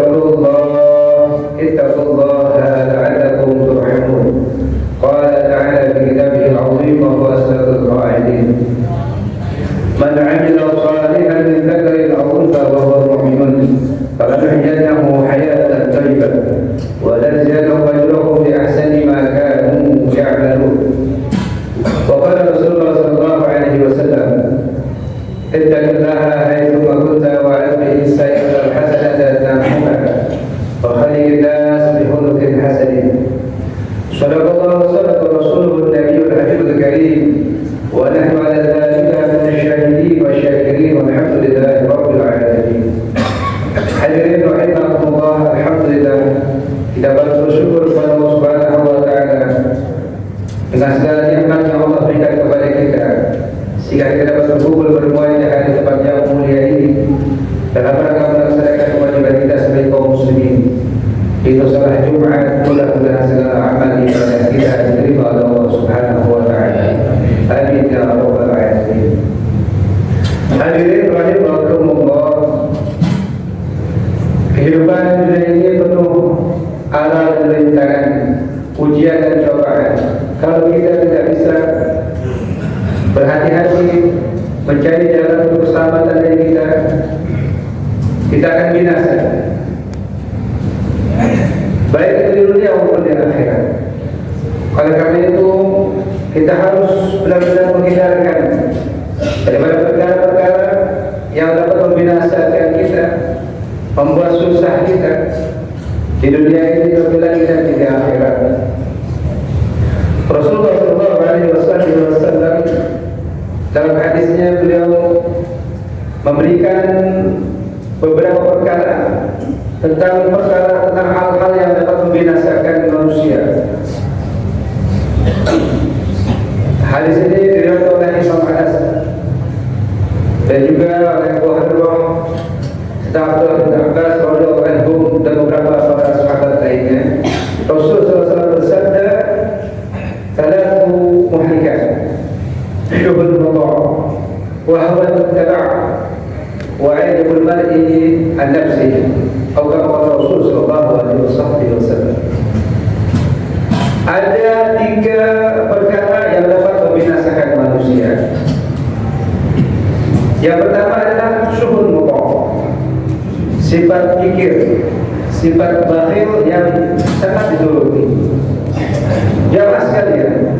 a todos. الله الحمد لله إذا بلغت الشكر فإن سبحانه Di dunia maupun di akhirat. Oleh karena itu, kita harus benar-benar menghindarkan daripada perkara-perkara yang dapat membinasakan kita, membuat susah kita di dunia ini terlebih lagi dan di akhirat. Rasulullah Shallallahu Alaihi Wasallam dalam hadisnya beliau memberikan beberapa perkara tentang perkara tentang hal-hal yang dapat membinasakan manusia. Hadis ini diriwayatkan oleh Imam Anas dan juga oleh Abu Hurairah Abdullah bin Abbas radhiyallahu anhum dan beberapa para sahabat lainnya. Rasulullah SAW bersabda, "Thalathu muhlikat, hubul mudha, wa hawa wa 'ilmul mar'i an nafsihi." Atau kata Rasul sallallahu alaihi wasallam. Ada tiga perkara yang dapat membinasakan manusia. Yang pertama adalah syuhul mudha sifat pikir, sifat bakhil yang sangat dituruti. Jelas sekalian,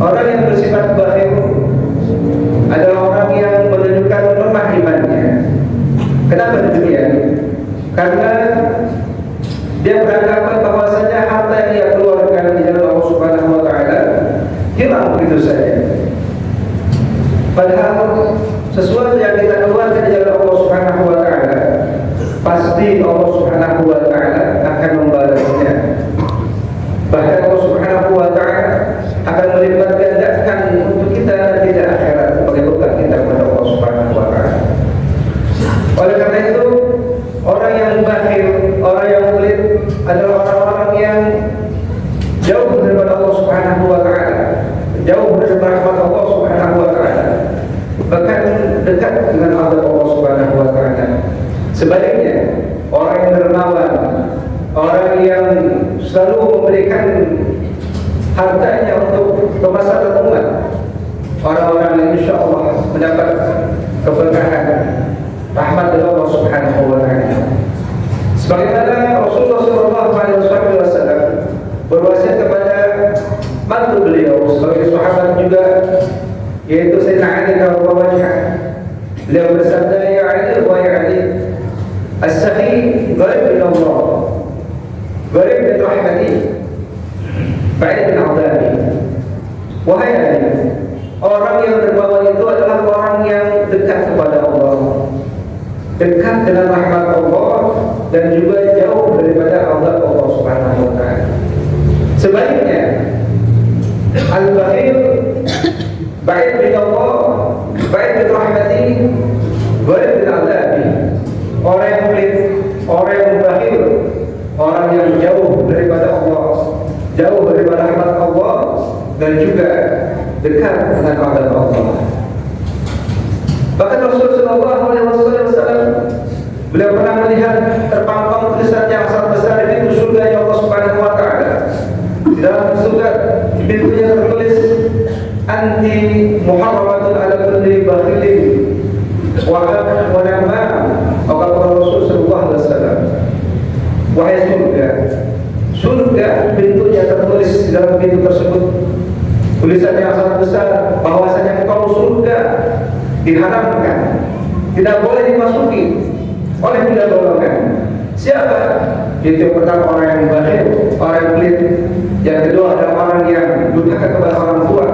orang yang bersifat bakhil adalah orang yang menunjukkan lemah imannya. Kenapa demikian? Karena dia beranggapan bahwasanya harta yang dia keluarkan di dalam Allah Subhanahu wa taala hilang begitu saja. Padahal sesuatu yang kita keluarkan di jalan Allah Subhanahu wa taala pasti Allah orang-orang yang insya Allah mendapat keberkahan rahmat dari Allah Subhanahu wa taala. Sebagaimana Rasulullah Shallallahu Alaihi Wasallam berwasiat kepada mantu beliau sebagai sahabat juga yaitu Sayyidina Ali radhiyallahu beliau bersabda ya Ali wa ya Ali as-sakhi gharib min Allah gharib min rahmati ba'id min adami Wahai Nabi, orang yang terbawa itu adalah orang yang dekat kepada Allah, dekat dengan rahmat Allah dan juga jauh daripada Allah Allah Subhanahu wa taala. Sebaliknya, al-bakhil baik bin Allah, baik bin rahmati, surga pintunya tertulis anti muharramatun ala kulli bakhilin wa wa nama maka Rasul Shallallahu Alaihi Wasallam wahai surga surga pintunya tertulis di dalam pintu tersebut. Tulisan yang sangat besar bahwasanya engkau surga diharamkan tidak boleh dimasuki oleh tidak golongan siapa? Itu pertama orang yang bakhil orang yang pelit. Yang kedua adalah orang yang durhaka kepada orang tua.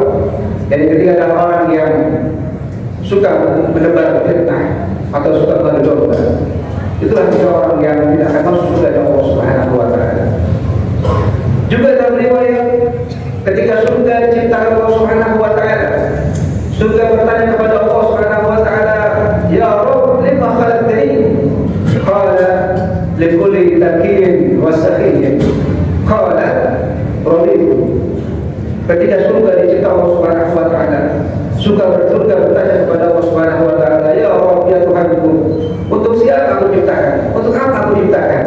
Yang ketiga adalah orang yang suka menebar fitnah atau suka mendoba itulah tiga orang yang tidak akan masuk surga Allah Subhanahu wa taala. Juga dalam riwayat ketika surga diciptakan Allah Subhanahu wa taala surga bertanya kepada Allah Subhanahu wa taala ya Rabb lima khalaqtani qala likulli takin wa sahihin qala raditu ketika surga diciptakan Allah Subhanahu wa taala suka bersurga bertanya kepada Allah Subhanahu wa taala ya Rabb ya Tuhanku untuk siapa aku ciptakan? Untuk apa aku ciptakan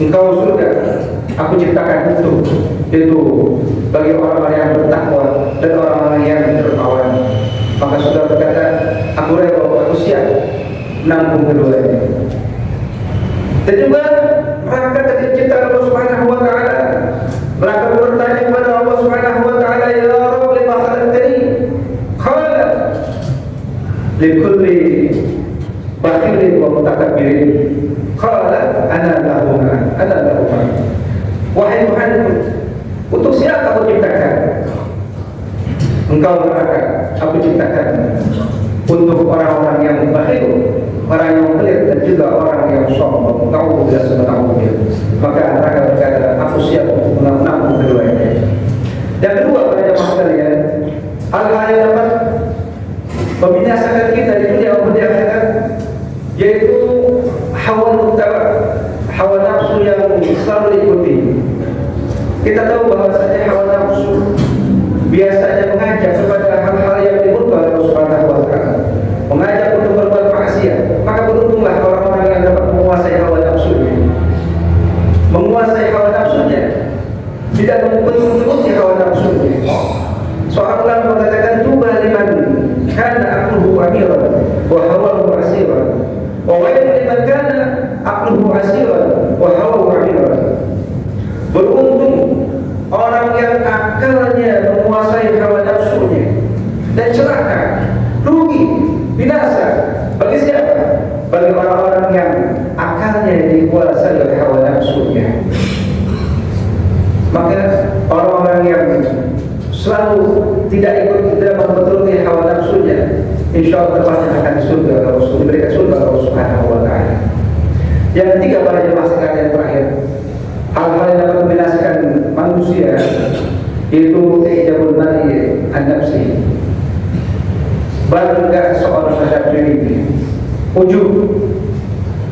engkau surga aku ciptakan itu itu bagi orang-orang yang bertakwa dan orang-orang yang dermawan maka sudah berkata aku rela aku siap menampung keduanya. Dan juga mereka tercipta Allah Subhanahu wa taala mereka bertanya kepada Allah Subhanahu wa taala ya Rabb lima khalaqtani qala likulli bakhilin wa mutakabbirin. Qala ana lahuma ana lahuma wahai Tuhan untuk siapa aku ciptakan? Engkau neraka aku ciptakan. Untuk orang-orang yang bakhil orang yang pelit dan juga orang yang sombong. Kau tidak sebenarnya. Maka mereka berkata aku siap untuk menampung keduanya yang kedua pada jemaah sekalian hal-hal yang dapat membinasakan kita di dunia maupun di akhirat yaitu hawa mutaba hawa nafsu yang selalu diikuti kita tahu bahwasanya hawa nafsu biasanya mengajak kepada hal-hal yang dimurka oleh Allah Subhanahu wa taala mengajak untuk berbuat maksiat maka beruntunglah orang-orang yang dapat menguasai hawa nafsunya menguasai hawa nafsunya tidak mengikuti hawa nafsunya seorang ulama mengatakan tuba liman kana aqluhu amiran wa hawahu asiran wa wailun liman kana aqluhu asiran wa hawahu amiran beruntung orang yang akalnya menguasai hawa nafsunya dan celaka rugi binasa bagi siapa bagi orang-orang yang akalnya dikuasai nafsunya maka orang-orang yang selalu tidak ikut tidak memperturuti hawa nafsunya insya Allah tempatnya akan di surga kalau diberikan surga Allah Subhanahu wa taala. Yang ketiga para jemaah sekalian terakhir hal-hal yang dapat membinasakan manusia itu ijabul mari an-nafsi. Bangga seorang terhadap dirinya. Ujub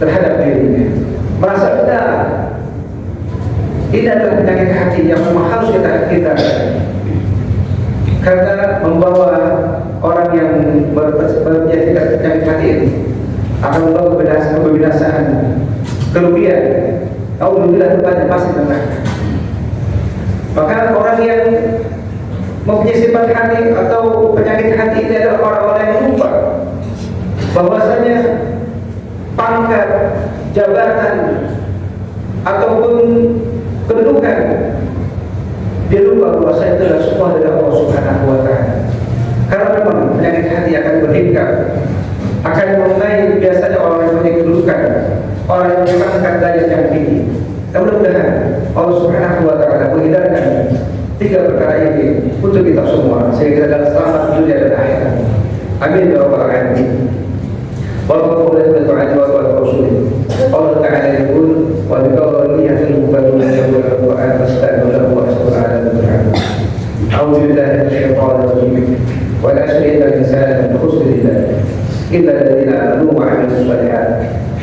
terhadap dirinya merasa benar ini adalah penyakit yang memang harus kita kita karena membawa orang yang berpenyakit penyakit hati ini akan membawa kebinasaan, kebinasaan kerugian. Alhamdulillah tempatnya pasti tenang. Maka orang yang mempunyai sifat hati atau penyakit hati ini adalah orang-orang yang lupa bahwasanya pangkat, jabatan ataupun kedudukan lupa bahwa saya itu adalah semua dari Allah Subhanahu wa taala. Karena memang penyakit hati akan bertingkat akan mengenai biasanya orang yang punya orang yang memangkan daya yang tinggi. Mudah-mudahan Allah Subhanahu wa taala menghindarkan tiga perkara ini untuk kita semua sehingga kita dalam selamat dunia dan akhirat. Amin ya rabbal alamin. Wallahu a'lam wa rasulih. Wa wa إلا الذين آمنوا وعملوا الصالحات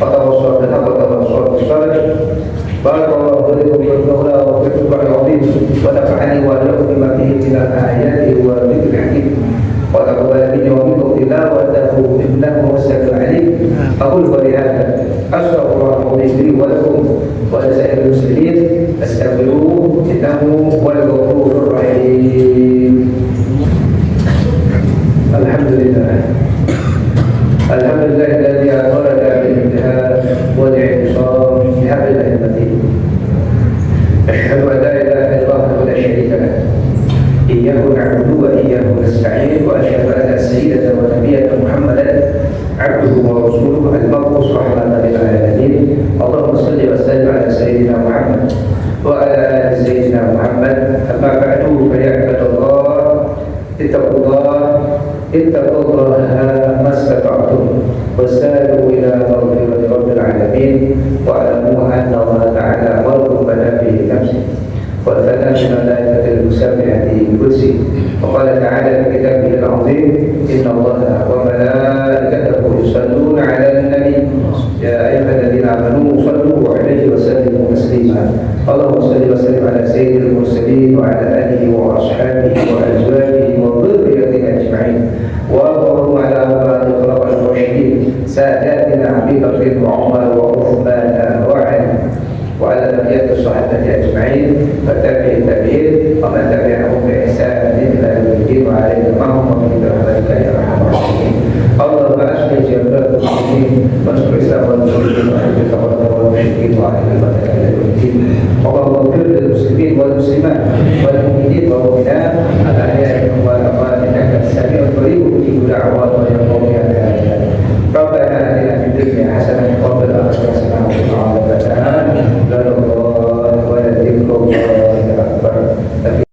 فتواصوا بالحق وتواصوا بالصبر بارك الله لكم والمولى وفقكم العظيم ونفعني واياكم بما فيه من الايات والذكر الحكيم وتقبل مني ومنكم تلاوته انه هو السميع العليم أقول قولي هذا استغفر الله العظيم لي ولكم ولسائر المسلمين استغفروه انه هو الغفور الرحيم الحمد لله الحمد لله الذي أخرج بالانتهاء والاعتصام بحبل الله المتين أشهد أن لا إله إلا الله وحده لا شريك له إياه نعبد وإياه نستعين وأشهد أن سيدنا ونبينا محمدا عبده ورسوله المبعوث رحمة للعالمين اللهم صل وسلم على سيدنا محمد وعلى آل سيدنا محمد أما بعد فيا عباد الله اتقوا الله اتقوا الله ما استطعتم وساروا إلى مغفرة رب العالمين واعلموا أن الله تعالى امركم بدا في نفسه وثنى بملائكه المسبحه بكرسي وقال تعالى في كتابه العظيم إن الله وملائكته يصلون على النبي. يا أيها الذين آمنوا صلوا عليه وسلموا تسليما. اللهم صل وسلم على سيد المرسلين وعلى آله وأصحابه وأزواجه وذريته أجمعين. وارضهم على اربعه الخلفاء الراشدين ساداتنا أبي بكر وعمر وعثمان وعلي. وعلى بقية الصحابة أجمعين. وتابع التابعين ومن تبعهم بإحسان إلى يوم الدين. وعلينا معهم ومن برحمتك يا أرحم الراحمين. اللهم اشفي جبال المسلمين. وانصر الإسلام والمسلمين. واهل التوحيد والمشركين. وعلى عبادك إلى يوم الدين. اللهم اغفر للمسلمين والمسلمات والمؤمنين والمؤمنات.